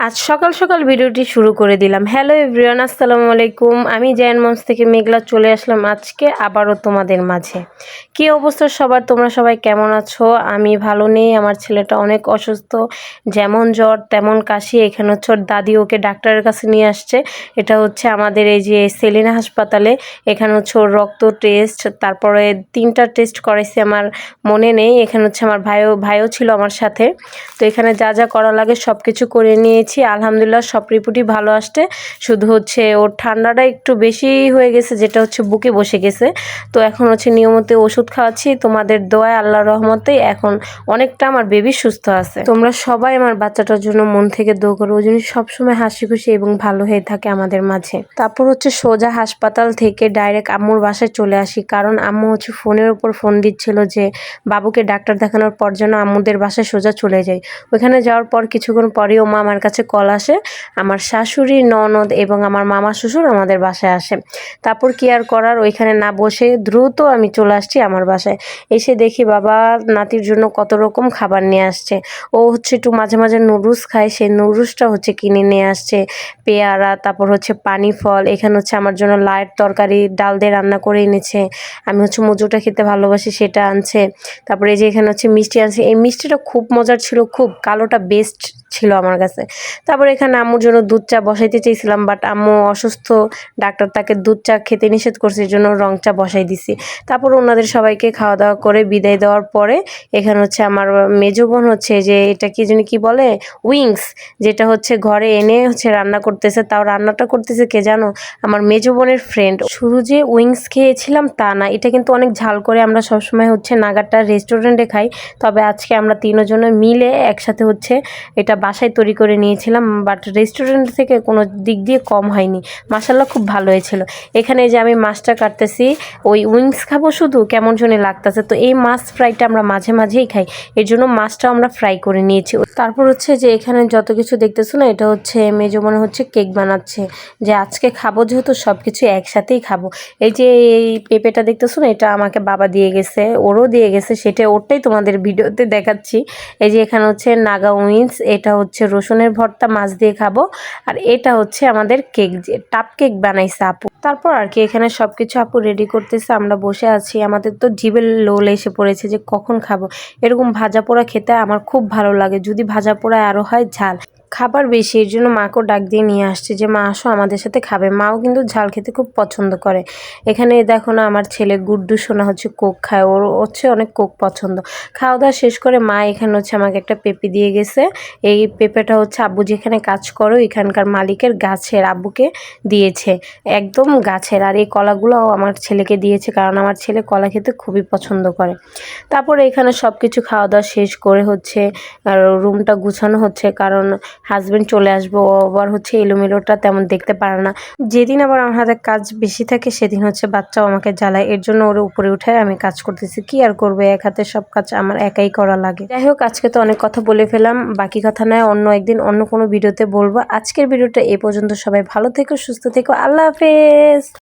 আজ সকাল সকাল ভিডিওটি শুরু করে দিলাম। হ্যালো এভরিওয়ান আসসালামু আলাইকুম। আমি জায়ান মঞ্চ থেকে মেঘলা চলে আসলাম আজকে আবারও তোমাদের মাঝে। কি অবস্থা সবার? তোমরা সবাই কেমন আছো? আমি ভালো নেই, আমার ছেলেটা অনেক অসুস্থ। যেমন জ্বর, তেমন কাশি। এখানে হচ্ছে ওর দাদি ওকে ডাক্তারের কাছে নিয়ে আসছে। এটা হচ্ছে আমাদের এই যে সেলিনা হাসপাতালে। এখানে হচ্ছে ওর রক্ত টেস্ট তারপরে তিনটা টেস্ট করাইছি আমার মনে নেই। এখানে হচ্ছে আমার ভাইও ভাইও ছিল আমার সাথে। তো এখানে যা যা করা লাগে সব কিছু করে নিয়েছি আলহামদুলিল্লাহ সব রিপোর্টই ভালো আসছে। শুধু হচ্ছে ওর ঠান্ডাটা একটু বেশি হয়ে গেছে, যেটা হচ্ছে বুকে বসে গেছে। তো এখন হচ্ছে নিয়মিত ওষুধ খাওয়াচ্ছি। তোমাদের দোয়ায় আল্লাহ রহমতে এখন অনেকটা আমার বেবি সুস্থ আছে। তোমরা সবাই আমার বাচ্চাটার জন্য মন থেকে দো করো। ওই জন্য সবসময় হাসি খুশি এবং ভালো হয়ে থাকে আমাদের মাঝে। তারপর হচ্ছে সোজা হাসপাতাল থেকে ডাইরেক্ট আম্মুর বাসায় চলে আসি। কারণ আম্মু হচ্ছে ফোনের উপর ফোন দিচ্ছিল যে, বাবুকে ডাক্তার দেখানোর পর যেন আম্মুদের বাসায় সোজা চলে যাই। ওখানে যাওয়ার পর কিছুক্ষণ পরেও মা আমার কাছে কল আসে। আমার শাশুড়ি, ননদ এবং আমার মামা শ্বশুর আমাদের বাসায় আসে। তারপর কি আর করার? ওইখানে না বসে দ্রুত আমি চলে আসছি আমার বাসায়। এসে দেখি বাবা, নাতির জন্য কত রকম খাবার নিয়ে আসছে। ও হচ্ছে একটু মাঝে মাঝে নুডলস খায়। সেই নুডলসটা হচ্ছে কিনে নিয়ে আসছে। পেয়ারা, তারপর হচ্ছে পানি ফল, এখানে হচ্ছে আমার জন্য লায়ের তরকারি, ডাল দিয়ে রান্না করে এনেছে। আমি হচ্ছে মজুটা খেতে ভালোবাসি, সেটা আনছে। তারপরে যে এখানে হচ্ছে মিষ্টি আনছে। এই মিষ্টিটা খুব মজার ছিল, খুব কালোটা বেস্ট ছিল আমার কাছে। তারপর এখানে আম্মুর জন্য দুধ চা বসাইতে চেয়েছিলাম বাট আম্মু অসুস্থ। ডাক্তার তাকে দুধ চা খেতে নিষেধ করছে জন্য রং চা বসাই দিছি। তারপর ওনাদের সবাইকে খাওয়া দাওয়া করে বিদায় দেওয়ার পরে এখানে হচ্ছে আমার মেজো বোন হচ্ছে যে, এটা কি জানি কি বলে? উইংস, যেটা হচ্ছে ঘরে এনে হচ্ছে রান্না করতেছে, তাও রান্নাটা করতেছে কে জানো? আমার মেজো বোনের ফ্রেন্ড শুধু যে উইংস খেয়েছিলাম তা না, এটা কিন্তু অনেক ঝাল করে আমরা সবসময় হচ্ছে নাগারটা রেস্টুরেন্টে খাই। তবে আজকে আমরা তিনজনে মিলে একসাথে হচ্ছে এটা বাসায় তৈরি করে নিয়েছিলাম বাট রেস্টুরেন্ট থেকে কোনো দিক দিয়ে কম হয়নি। মাসাল্লাহ খুব ভালো হয়েছিল। এখানে যে আমি মাছটা কাটতেছি, ওই উইংস খাব শুধু, কেমন জনে লাগতেছে। তো এই মাছ ফ্রাইটা আমরা মাঝে মাঝেই খাই। এর জন্য মাছটা আমরা ফ্রাই করে নিয়েছি। তারপর হচ্ছে যে এখানে যত কিছু দেখতেছো না, এটা হচ্ছে মেজো মনে হচ্ছে কেক বানাচ্ছে। যে আজকে খাব যেহেতু সব কিছু একসাথেই খাব। এই যে এই পেঁপেটা দেখতেছো না, এটা আমাকে বাবা দিয়ে গেছে, ওরও দিয়ে গেছে, সেটা ওরটাই তোমাদের ভিডিওতে দেখাচ্ছি। এই যে এখানে হচ্ছে নাগা উইন্স এটা হচ্ছে রসুনের ভর্তা, মাছ দিয়ে খাব। আর এটা হচ্ছে আমাদের কেক টাপ কেক বানাইছে আপু। তারপর আর কি এখানে সব কিছু আপু রেডি করতেছে, আমরা বসে আছি। আমাদের তো জিবের লোল এসে পড়েছে যে, কখন খাব? এরকম ভাজা পোড়া খেতে আমার খুব ভালো লাগে। যদি ভাজা পোড়া আরও হয়, ঝাল। খাবার বেশি, এর জন্য মাকেও ডাক দিয়ে নিয়ে আসছে যে, মা, আসো, আমাদের সাথে খাবে। মাও কিন্তু ঝাল খেতে খুব পছন্দ করে। এখানে দেখো না, আমার ছেলে গুড্ডু সোনা হচ্ছে কোক খায়, ওর হচ্ছে অনেক কোক পছন্দ। খাওয়া দাওয়া শেষ করে মা এখানে হচ্ছে আমাকে একটা পেঁপে দিয়ে গেছে। এই পেঁপেটা হচ্ছে আব্বু যেখানে কাজ করো এখানকার মালিকের গাছের আব্বুকে দিয়েছে। একদম গাছের, আর এই কলাগুলোও আমার ছেলেকে দিয়েছে, কারণ আমার ছেলে কলা খেতে খুবই পছন্দ করে। তারপরে এখানে সব কিছু খাওয়া দাওয়া শেষ করে হচ্ছে, আর রুমটা গুছানো হচ্ছে, কারণ হাজব্যান্ড চলে আসব, ও আবার হচ্ছে এলোমেলোটা তেমন দেখতে পারে না। যেদিন আবার আমার হাতে কাজ বেশি থাকে, সেদিন হচ্ছে বাচ্চাও আমাকে জ্বালায়। এর জন্য ওর উপরে উঠে আমি কাজ করতেছি। কি আর করব? এক হাতে সব কাজ আমার একাই করা লাগে। যাই হোক, আজকে তো অনেক কথা বলে ফেলাম বাকি কথা নয়, অন্য একদিন অন্য কোনো ভিডিওতে বলব। আজকের ভিডিওটা এ পর্যন্ত। সবাই ভালো থেকো, সুস্থ থেকো। আল্লাহ হাফেজ!